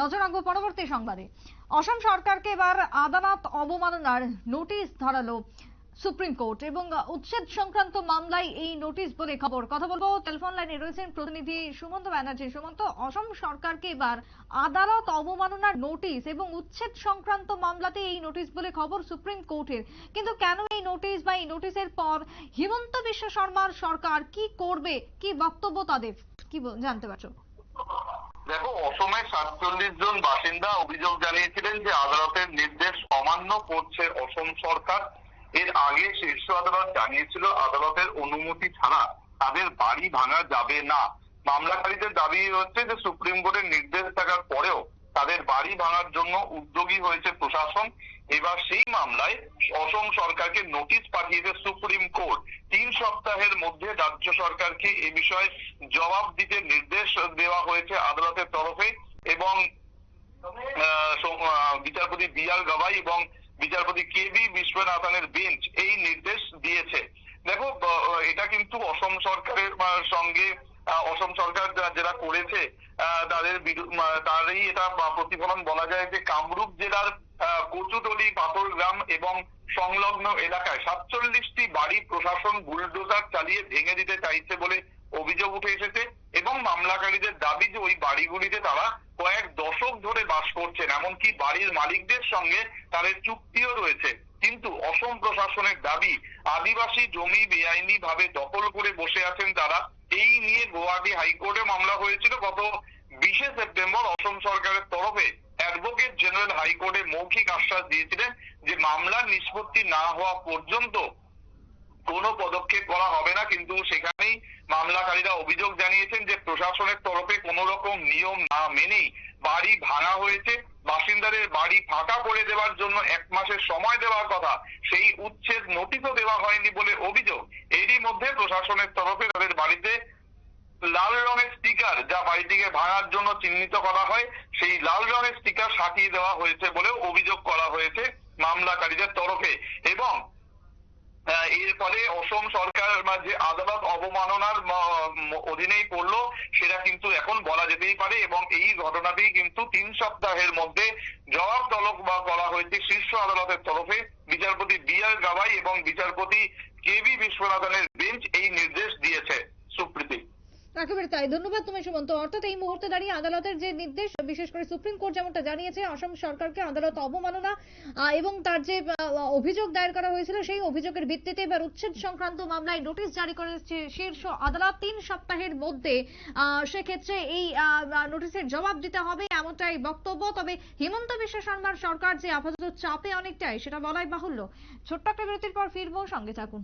নজর রাখব পরবর্তী সংবাদে। অসম সরকারকে এবার আদালত অবমাননার নোটিশ ধরালো সুপ্রিম কোর্ট এবং উচ্ছেদ সংক্রান্ত মামলায় এই নোটিশ বলে খবর। কথা বলব, টেলিফোন লাইনে রয়েছেন প্রতিনিধি সুমন্ত ব্যানার্জি। সুমন্ত, অসম সরকারকে এবার আদালত অবমাননার নোটিশ এবং উচ্ছেদ সংক্রান্ত মামলাতে এই নোটিশ বলে খবর সুপ্রিম কোর্টের। কিন্তু কেন এই নোটিশ বা এই নোটিশের পর হিমন্ত বিশ্ব শর্মার সরকার কি করবে, কি বক্তব্য তাদের? কি জানতে পারছ? দেখো অসমে সাতচল্লিশ জন বাসিন্দা অভিযোগ জানিয়েছিলেন যে আদালতের নির্দেশ অমান্য করছে অসম সরকার। এর আগে শীর্ষ আদালত জানিয়েছিল, আদালতের অনুমতি ছাড়া তাদের বাড়ি ভাঙা যাবে না। মামলাকারীদের দাবি হচ্ছে যে সুপ্রিম কোর্টের নির্দেশ থাকার পরেও তাদের বাড়ি ভাঙার জন্য উদ্যোগী হয়েছে প্রশাসন। এবার সেই মামলায় অসম সরকারকে নোটিশ পাঠিয়েছে সুপ্রিম কোর্ট। তিন সপ্তাহের মধ্যে রাজ্য সরকারকে এ বিষয়ে জবাব দিতে নির্দেশ দেওয়া হয়েছে আদালতের তরফে এবং বিচারপতি বি আর গাভাই এবং বিচারপতি কে বি বিশ্বনাথনের বেঞ্চ এই নির্দেশ দিয়েছে। দেখো এটা কিন্তু অসম সরকারের সঙ্গে অসম সরকার যেটা করেছে তাদের তারই এটা প্রতিফলন বলা যায় যে কামরূপ জেলার কচুতলি পাথরগ্রাম এবং সংলগ্ন এলাকায় সাতচল্লিশটি বাড়ি প্রশাসন বুলডোজার চালিয়ে ভেঙে দিতে চাইছে বলে অভিযোগ উঠে এসেছে এবং মামলাকারীদের দাবি যে ওই বাড়িগুলিতে তারা কয়েক দশক ধরে বাস করছেন। এমনকি বাড়ির মালিকদের সঙ্গে তাদের চুক্তিও রয়েছে। কিন্তু অসম প্রশাসনের দাবি, আদিবাসী জমি বেআইনি ভাবে দখল করে বসে আছেন তারা। এই নিয়ে গুয়াহাটি হাইকোর্টে মামলা হয়েছিল গত বিশে সেপ্টেম্বর অসম সরকারের তরফে। অ্যাডভোকেট জেনারেল হাইকোর্টে মৌখিক আশ্বাস দিয়েছিলেন যে মামলার নিষ্পত্তি না হওয়া পর্যন্ত কোনো পদক্ষেপ করা হবে না, কিন্তু সেখানেই মামলাকারীরা অভিযোগ জানিয়েছেন যে প্রশাসনের তরফে কোনো রকম নিয়ম না মেনেই বাড়ি ভাঙা হয়েছে। বাসিন্দাদের বাড়ি ফাঁকা করে দেওয়ার জন্য এক মাসের সময় দেওয়ার কথা, সেই উচ্ছেদ নোটিশও দেওয়া হয়নি বলে অভিযোগ। এরই মধ্যে প্রশাসনের তরফে তাদের বাড়িতে লাল রঙের স্টিকার যা বাড়িটিকে ভাঙার জন্য চিহ্নিত করা হয়, সেই লাল রঙের স্টিকার সাটিয়ে দেওয়া হয়েছে বলেও অভিযোগ করা হয়েছে মামলাকারীদের তরফে এবং এর ফলে অসম সরকার যে আদালত অবমাননার অধীনেই পড়ল, সেটা কিন্তু এখন বলা যেতেই পারে এবং এই ঘটনাতেই কিন্তু তিন সপ্তাহের মধ্যে জবাব তলব বা করা হয়েছে শীর্ষ আদালতের তরফে বিচারপতি বি আর গাভাই এবং বিচারপতি কে বিশ্বনাথনের বেঞ্চ এই নির্দেশ দিয়েছে। একেবারে তাই। ধন্যবাদ তুমি, সুমন্ত। অর্থাৎ এই মুহূর্তে দাঁড়িয়ে আদালতের যে নির্দেশ, বিশেষ করে সুপ্রিম কোর্ট যেমনটা জানিয়েছে অসম সরকারকে আদালত অবমাননা এবং তার যে অভিযোগ দায়ের করা হয়েছিল, সেই অভিযোগের ভিত্তিতে এবার উচ্ছেদ সংক্রান্ত মামলায় নোটিশ জারি করেছে শীর্ষ আদালত। তিন সপ্তাহের মধ্যে সেক্ষেত্রে এই নোটিশের জবাব দিতে হবে এমনটাই বক্তব্য। তবে হিমন্ত বিশ্ব শর্মার সরকার যে আপাতত চাপে অনেকটাই, সেটা বলাই বাহুল্য। ছোট্ট একটা বিরতির পর ফিরবো, সঙ্গে থাকুন।